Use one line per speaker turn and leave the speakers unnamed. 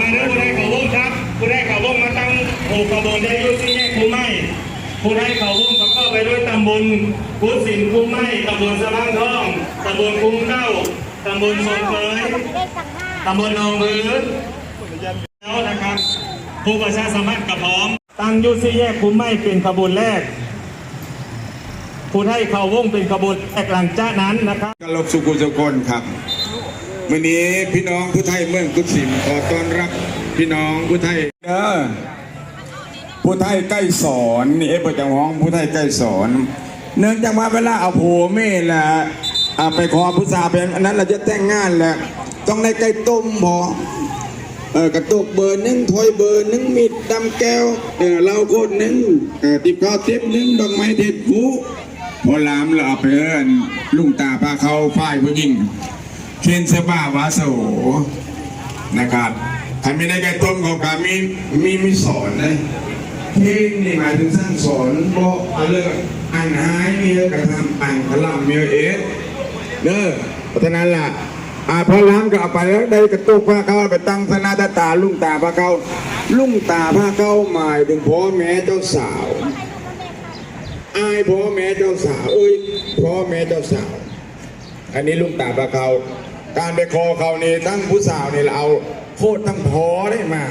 มาเด้องผู้ได้เขาวงครับผู้ได้เขาวงมาตั้งโอ้ขบวนได้ยุ่ที่แยกคุ้มไม่ผู้ได้เขาวงก็เข้าไปด้วยตำบลกุศินคุ้มไม่ตำบลสะพานทองตำบลคุ้มเก้าตำบลสมเปยตำบลหนองบือแล้วนะครับผู้ประชาสัมพันธ์กับพร้อม ตั้งยุ่ที่แยกคุ้มไม่เป็นขบวนแรกผู้ให้เขาวงเป็นขบวนแรกหลังจากนั้นนะครับ
กลบสุกุสุคนครับ วันนี้พี่น้องผู้ไทยเมืองกุศิมขอต้อนรับพี่น้องผู้ไทยเด้อผู้ไทยใกล้สอนนี่เอฟประจังห้องผู้ไทยใกล้สอน เนื่องจากว่าเวลาเอาผัวเม่แหละอ่าไปขอผู้สาวเป็นอันนั้นเราจะแต่งงานแหละต้องได้ไก่ต้มพอเออกระตุกเบอร์หนึ่งถ้วยเบอร์หนึ่งมิดดำแก้วเออเหล้าโคตรหนึ่งเออติบข้าวเต็มหนึ่งดอกไม้เด็ดผูพอลามเราเอาไปเอินลุงตาพาเขาฝ่ายผู้หญิง เคนเสบ้าวาโสนะครับถ้าไม่ได้ไก่ต้มของกามีมีมีสอนเลยเคนนี่หมายถึงสร้างสอนบอกเอาเรื่องอ่านหายมีเรื่องกระทำอ่านพลังมีเอสเด้อเพราะฉะนั้นล่ะอาพอล้างก็เอาไปแล้วได้กระตุกพาเขาไปตั้งสนาตาตาลุงตาพาเขาลุงตาพาเขาหมายถึงพ่อแม่เจ้าสาวอายพ่อแม่เจ้าสาวเอ้ยพ่อแม่เจ้าสาว อันนี้ลุงตาปลาเขา การไปคอเขานี่ทั้งผู้สาวนี่เราเอาโคตรทั้งพอได้มา